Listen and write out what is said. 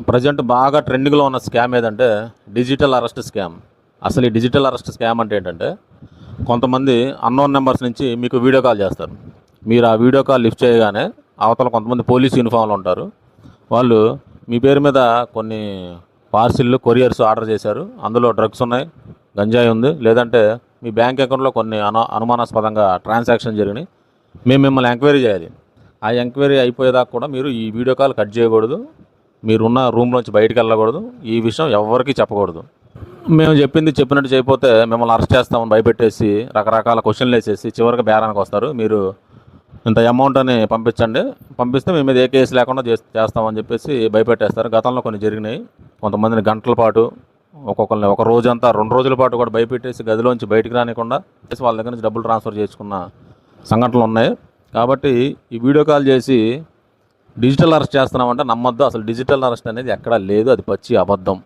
Present బాగా ట్రెండింగ్లో ఉన్న స్కామ్ ఏదంటే డిజిటల్ అరెస్ట్ స్కామ్. అసలు ఈ డిజిటల్ అరెస్ట్ స్కామ్ అంటే ఏంటంటే కొంతమంది అన్నోన్ నెంబర్స్ నుంచి మీకు వీడియో కాల్ చేస్తారు. మీరు ఆ వీడియో కాల్ లిఫ్ట్ చేయగానే అవతల కొంతమంది పోలీస్ యూనిఫామ్లో ఉంటారు. వాళ్ళు మీ పేరు మీద కొన్ని పార్సిల్లు కొరియర్స్ ఆర్డర్ చేశారు. అందులో డ్రగ్స్ ఉన్నాయి గంజాయి ఉంది. లేదంటే మీ బ్యాంక్ అకౌంట్లో కొన్ని అను అనుమానాస్పదంగా ట్రాన్సాక్షన్ జరిగినాయి. మేము మిమ్మల్ని ఎంక్వైరీ చేయాలి. ఆ ఎంక్వైరీ అయిపోయేదాకా కూడా మీరు ఈ వీడియో కాల్ కట్ చేయకూడదు. మీరున్న రూమ్లోంచి బయటకు వెళ్ళకూడదు. ఈ విషయం ఎవరికీ చెప్పకూడదు. మేము చెప్పింది చెప్పినట్టు చేయకపోతే మిమ్మల్ని అరెస్ట్ చేస్తామని భయపెట్టేసి రకరకాల క్వశ్చన్లు వేసేసి చివరికి బేరానికి వస్తారు. మీరు ఇంత అమౌంట్ అని పంపించండి. పంపిస్తే మేము మీద ఏ కేసు లేకుండా చేస్తామని చెప్పేసి భయపెట్టేస్తారు. గతంలో కొన్ని జరిగినాయి. కొంతమందిని గంటల పాటు ఒక్కొక్కరిని ఒక రోజంతా రెండు రోజుల పాటు కూడా భయపెట్టేసి గదిలోంచి బయటికి రానికుండా చేసి వాళ్ళ దగ్గర నుంచి డబ్బులు ట్రాన్స్ఫర్ చేసుకున్న సంఘటనలు ఉన్నాయి. కాబట్టి ఈ వీడియో కాల్ చేసి డిజిటల్ అరెస్ట్ చేస్తున్నామంటే నమ్మొద్దు. అసలు డిజిటల్ అరెస్ట్ అనేది ఎక్కడా లేదు. అది పచ్చి అబద్ధం.